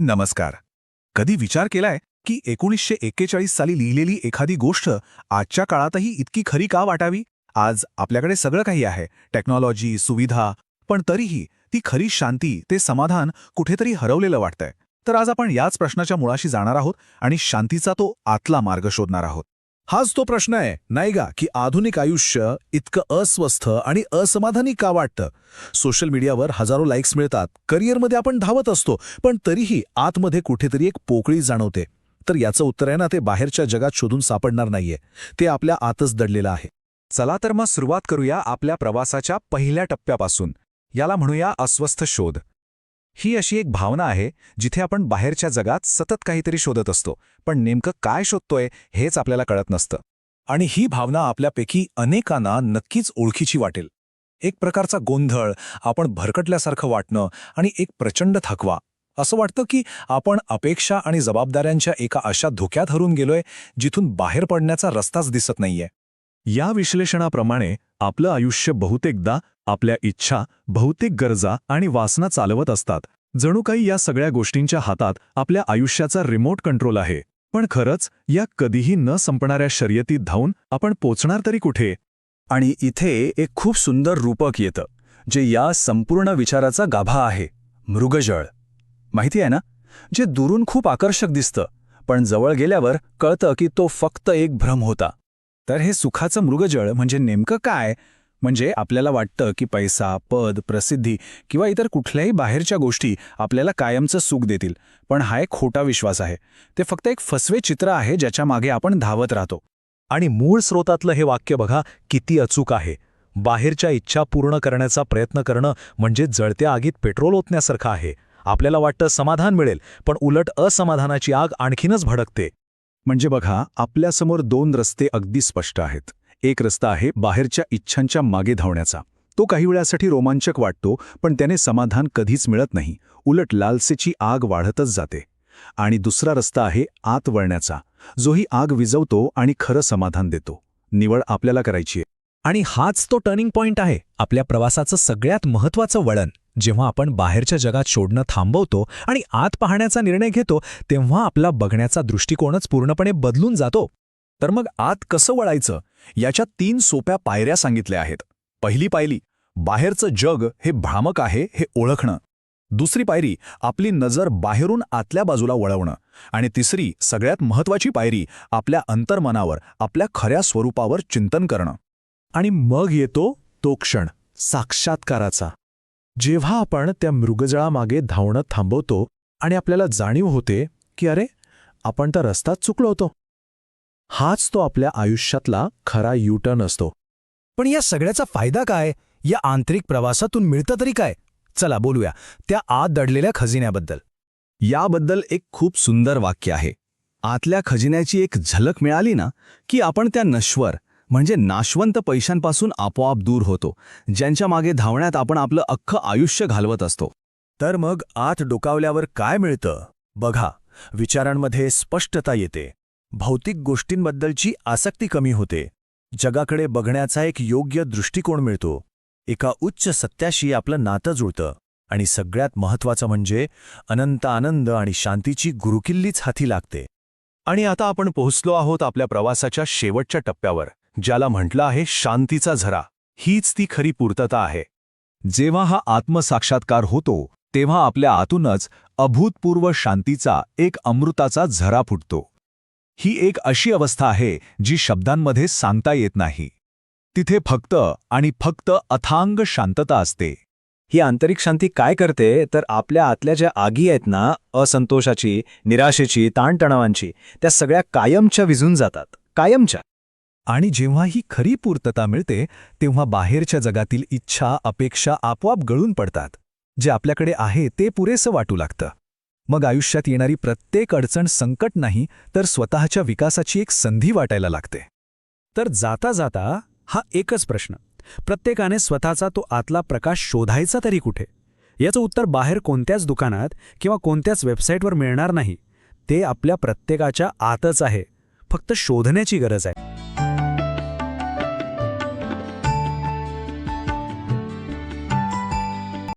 नमस्कार. कधी विचार केलाय की एकोणीसशे एक्केचाळीस साली लिहिलेली एखादी गोष्ट आजच्या काळातही इतकी खरी का वाटावी? आज आपल्याकडे सगळं काही आहे टेक्नॉलॉजी सुविधा पण तरीही ती खरी शांती ते समाधान कुठेतरी हरवलेलं वाटतंय. तर आज आपण याच प्रश्नाच्या मुळाशी जाणार आहोत आणि शांतीचा तो आतला मार्ग शोधणार आहोत. हाच तो प्रश्न आहे. नाही का की आधुनिक आयुष्य इतकं अस्वस्थ आणि असमाधानी का वाटतं? सोशल मीडियावर हजारो लाईक्स मिळतात. करिअरमध्ये आपण धावत असतो पण तरीही आतमध्ये कुठेतरी एक पोकळी जाणवते. तर याचं उत्तर आहे ना ते बाहेरच्या जगात शोधून सापडणार नाहीये. ते आपल्या आतच दडलेलं आहे. चला तर मग सुरुवात करूया आपल्या प्रवासाच्या पहिल्या टप्प्यापासून. याला म्हणूया अस्वस्थ शोध. ही अशी एक भावना आहे जिथे आपण बाहेरच्या जगात सतत काहीतरी शोधत असतो पण नेमकं काय शोधतोय हेच आपल्याला कळत नसतं. आणि ही भावना आपल्यापैकी अनेकांना नक्कीच ओळखीची वाटेल. एक प्रकारचा गोंधळ आपण भरकटल्यासारखं वाटणं आणि एक प्रचंड थकवा. असं वाटतं की आपण अपेक्षा आणि जबाबदाऱ्यांच्या एका अशा धोक्यात हरून गेलोय जिथून बाहेर पडण्याचा रस्ताच दिसत नाहीये. या विश्लेषणाप्रमाणे आपलं आयुष्य बहुतेकदा आपल्या इच्छा बहुतेक गरजा आणि वासना चालवत असतात. जणू काही या सगळ्या गोष्टींच्या हातात आपल्या आयुष्याचा रिमोट कंट्रोल आहे. पण खरंच या कधीही न संपणाऱ्या शर्यतीत धावून आपण पोचणार तरी कुठे? आणि इथे एक खूप सुंदर रूपक येतं जे या संपूर्ण विचाराचा गाभा आहे मृगजळ. माहिती आहे ना? जे दुरून खूप आकर्षक दिसतं पण जवळ गेल्यावर कळतं की तो फक्त एक भ्रम होता. तर हे सुखाचं मृगजळ म्हणजे नेमकं काय? म्हणजे आपल्याला वाटतं की पैसा पद प्रसिद्धी किंवा इतर कुठल्याही बाहेरच्या गोष्टी आपल्याला कायमचं सुख देतील. पण हा एक खोटा विश्वास आहे. ते फक्त एक फसवे चित्र आहे ज्याच्या मागे आपण धावत राहतो. आणि मूळ स्रोतातलं हे वाक्य बघा किती अचूक आहे. बाहेरच्या इच्छा पूर्ण करण्याचा प्रयत्न करणं म्हणजे जळत्या आगीत पेट्रोल ओतण्यासारखं आहे. आपल्याला वाटतं समाधान मिळेल पण उलट असमाधानाची आग आणखीनच भडकते. म्हणजे बघा आपल्यासमोर दोन रस्ते अगदी स्पष्ट आहेत. एक रस्ता आहे बाहेरच्या इच्छांच्या मागे धावण्याचा. तो काही वेळासाठी रोमांचक वाटतो पण त्याने समाधान कधीच मिळत नाही. उलट लालसेची आग वाढतच जाते. आणि दुसरा रस्ता आहे आत वळण्याचा. जोही आग विजवतो आणि खरं समाधान देतो. निवड आपल्याला करायची आहे. आणि हाच तो टर्निंग पॉइंट आहे. आपल्या प्रवासाचं सगळ्यात महत्त्वाचं वळण. जेव्हा आपण बाहेरच्या जगात शोधणं थांबवतो आणि आत पाहण्याचा निर्णय घेतो तेव्हा आपला बघण्याचा दृष्टिकोनच पूर्णपणे बदलून जातो. तर मग आत कसं वळायचं? याच्या तीन सोप्या पायऱ्या सांगितल्या आहेत. पहिली पायरी बाहेरचं जग हे भ्रामक आहे हे ओळखणं. दुसरी पायरी आपली नजर बाहेरून आतल्या बाजूला वळवणं. आणि तिसरी सगळ्यात महत्वाची पायरी आपल्या अंतर्मनावर आपल्या खऱ्या स्वरूपावर चिंतन करणं. आणि मग येतो तो क्षण साक्षात्काराचा. जेव्हा आपण त्या मृगजळामागे धावणं थांबवतो आणि आपल्याला जाणीव होते की अरे आपण तर रस्ताच चुकलो होतो. हाच तो आपल्या आयुष्यातला खरा युटर्न असतो. पण या सगळ्याचा फायदा काय? या आंतरिक प्रवासातून मिळतं तरी काय? चला बोलूया त्या आत दडलेल्या खजिन्याबद्दल. याबद्दल एक खूप सुंदर वाक्य आहे. आतल्या खजिन्याची एक झलक मिळाली ना की आपण त्या नश्वर म्हणजे नाशवंत पैशांपासून आपोआप दूर होतो ज्यांच्या मागे धावण्यात आपण आपलं अख्खं आयुष्य घालवत असतो. तर मग आत डोकावल्यावर काय मिळतं? बघा विचारांमध्ये स्पष्टता येते. भौतिक गोष्टींबद्दलची आसक्ती कमी होते. जगाकडे बघण्याचा एक योग्य दृष्टिकोन मिळतो. एका उच्च सत्याशी आपलं नातं जुळतं. आणि सगळ्यात महत्त्वाचं म्हणजे अनंत आनंद आणि शांतीची गुरुकिल्लीच हाती लागते. आणि आता आपण पोहोचलो आहोत आपल्या प्रवासाच्या शेवटच्या टप्प्यावर ज्याला म्हटलं आहे शांतीचा झरा. हीच ती खरी पूर्तता आहे. जेव्हा हा आत्मसाक्षात्कार होतो तेव्हा आपल्या आतूनच अभूतपूर्व शांतीचा एक अमृताचा झरा फुटतो. ही एक अशी अवस्था आहे जी शब्दांमध्ये सांगता येत नाही. तिथे फक्त आणि फक्त अथांग शांतता असते. ही आंतरिक शांती काय करते? तर आपल्या आतल्या ज्या आगी आहेत ना असंतोषाची निराशेची ताणतणावांची त्या सगळ्या कायमच्या विझून जातात. कायमच्या. आणि जेव्हा ही खरी पूर्तता मिळते तेव्हा बाहेरच्या जगातील इच्छा अपेक्षा आपोआप गळून पडतात. जे आपल्याकडे आहे ते पुरेसं वाटू लागतं. मग आयुष्यात येणारी प्रत्येक अडचण संकट नाही तर स्वतःच्या विकासाची एक संधी वाटायला लागते. तर जाता जाता हा एकच प्रश्न. प्रत्येकाने स्वतःचा तो आतला प्रकाश शोधायचा तरी कुठे? याचं उत्तर बाहेर कोणत्याच दुकानात किंवा कोणत्याच वेबसाईटवर मिळणार नाही. ते आपल्या प्रत्येकाच्या आतच आहे. फक्त शोधण्याची गरज आहे.